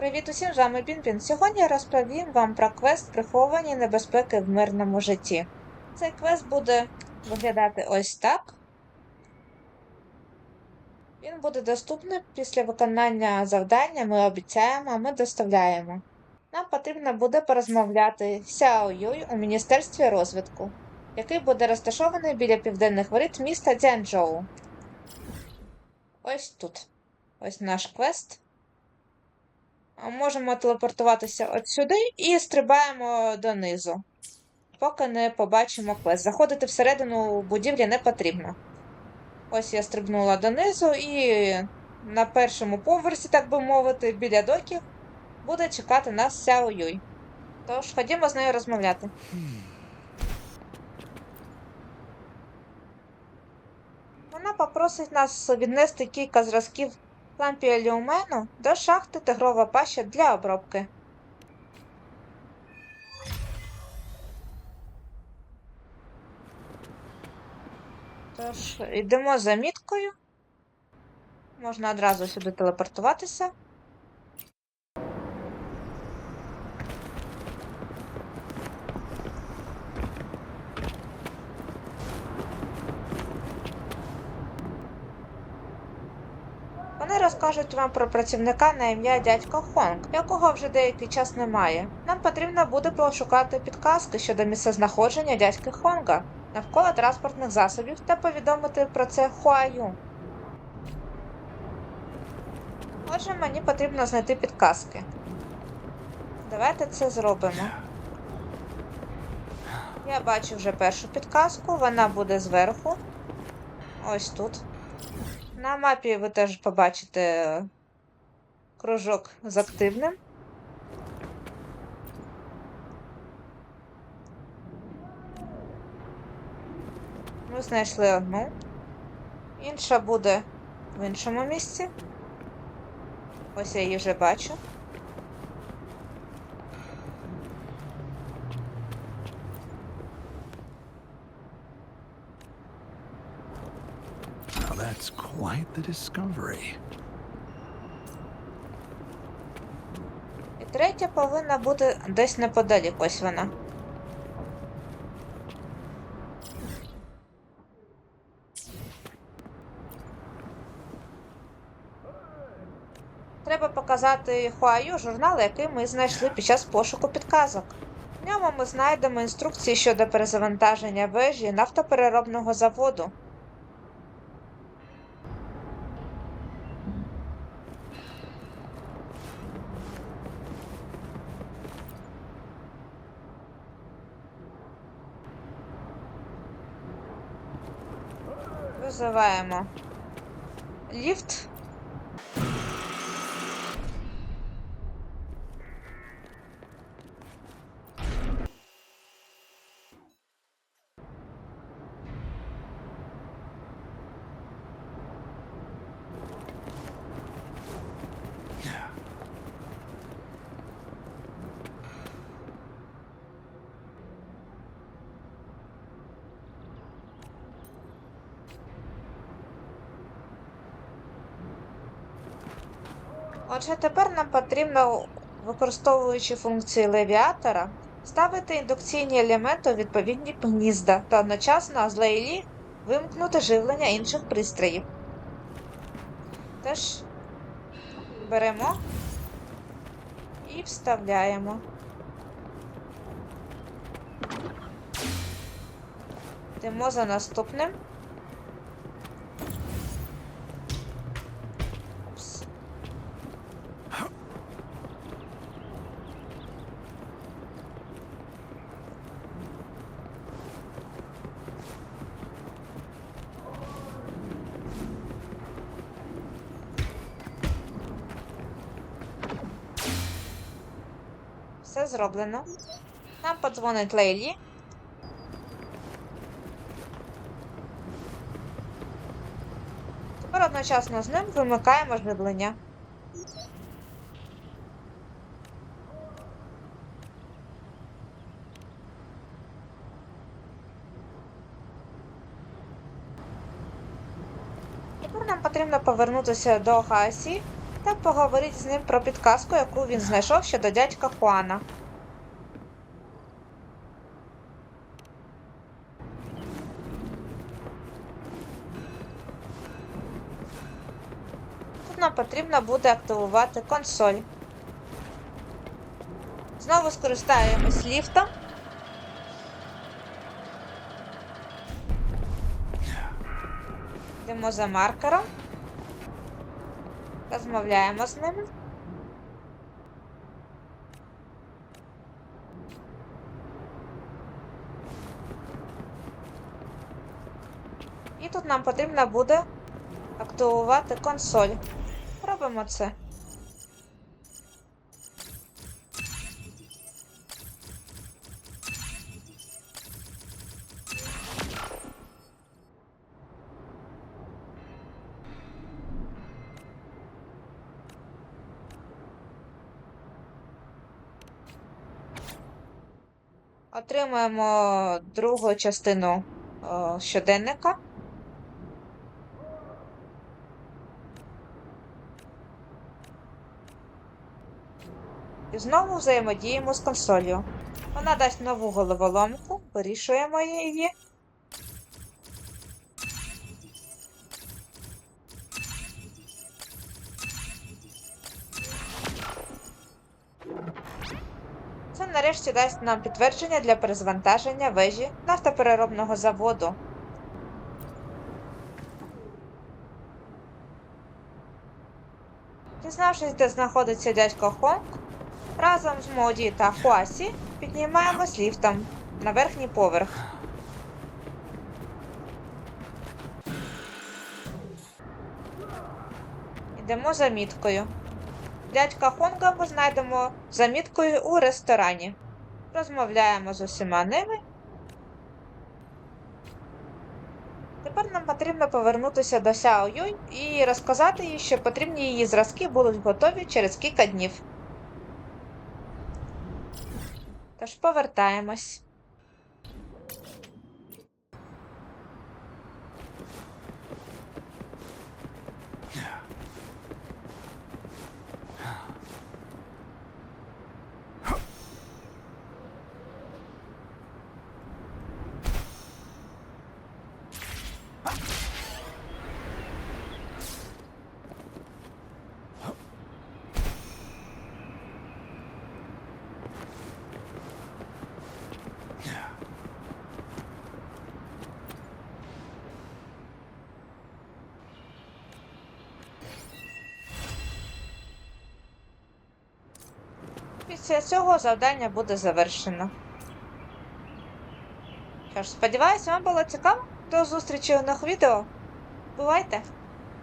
Привіт усім, з вами Бінбін. Сьогодні я розповім вам про квест приховані небезпеки в мирному житті. Цей квест буде виглядати ось так. Він буде доступний після виконання завдання. Ми обіцяємо, ми доставляємо. Нам потрібно буде порозмовляти з Сяо Юй у Міністерстві розвитку, який буде розташований біля південних воріт міста Дзянчжоу. Ось тут. Ось наш квест. Можемо телепортуватися от сюди і стрибаємо донизу, поки не побачимо квест. Заходити всередину будівлі не потрібно. Ось я стрибнула донизу, і на першому поверсі, так би мовити, біля доків, буде чекати нас Сяо Юй. Тож ходімо з нею розмовляти. Вона попросить нас віднести кілька зразків лампія люмену до шахти тигрова паща для обробки. Тож, йдемо за міткою. Можна одразу сюди телепортуватися. Розкажуть вам про працівника на ім'я дядько Хонг, якого вже деякий час немає. Нам потрібно буде пошукати підказки щодо місцезнаходження дядьки Хонга навколо транспортних засобів та повідомити про це Хуаю. Отже, мені потрібно знайти підказки. Давайте це зробимо. Я бачу вже першу підказку, вона буде зверху. Ось тут. На мапі ви теж побачите кружок з активним. Ми знайшли одну. Інша буде в іншому місці. Ось я її вже бачу. That's quite the discovery. І третя повинна бути десь неподалік. Ось вона. Треба показати Хуаю журнал, який ми знайшли під час пошуку підказок. В ньому ми знайдемо інструкції щодо перезавантаження вежі нафтопереробного заводу. Визиваємо ліфт. Отже, тепер нам потрібно, використовуючи функції левіатора, ставити індукційні елементи у відповідні гнізда та одночасно з лейлі вимкнути живлення інших пристроїв. Тож беремо і вставляємо. Йдемо за наступним. Зроблено. Нам подзвонить Лейлі. Тепер одночасно з ним вимикаємо живлення. Тепер нам потрібно повернутися до Хасі та поговоріть з ним про підказку, яку він знайшов щодо дядька Хуана. Нам потрібно буде активувати консоль. Знову скористаємось ліфтом. Йдемо за маркером. Розмовляємо з ними. І тут нам потрібно буде активувати консоль. Робимо це. Отримуємо другу частину о, щоденника. І знову взаємодіємо з консолью. Вона дасть нову головоломку, вирішуємо її. Це нарешті дасть нам підтвердження для перезвантаження вежі нафтопереробного заводу. Дізнавшись, де знаходиться дядько Хонг, разом з Моді та Хуасі піднімаємось ліфтом на верхній поверх. Йдемо за міткою. Дядька Хонга ми знайдемо за міткою у ресторані. Розмовляємо з усіма ними. Тепер нам потрібно повернутися до Сяо Юй і розказати їй, що потрібні її зразки будуть готові через кілька днів. Тож повертаємось. Після цього завдання буде завершено. Що ж, сподіваюся, вам було цікаво. До зустрічі у нових відео. Бувайте!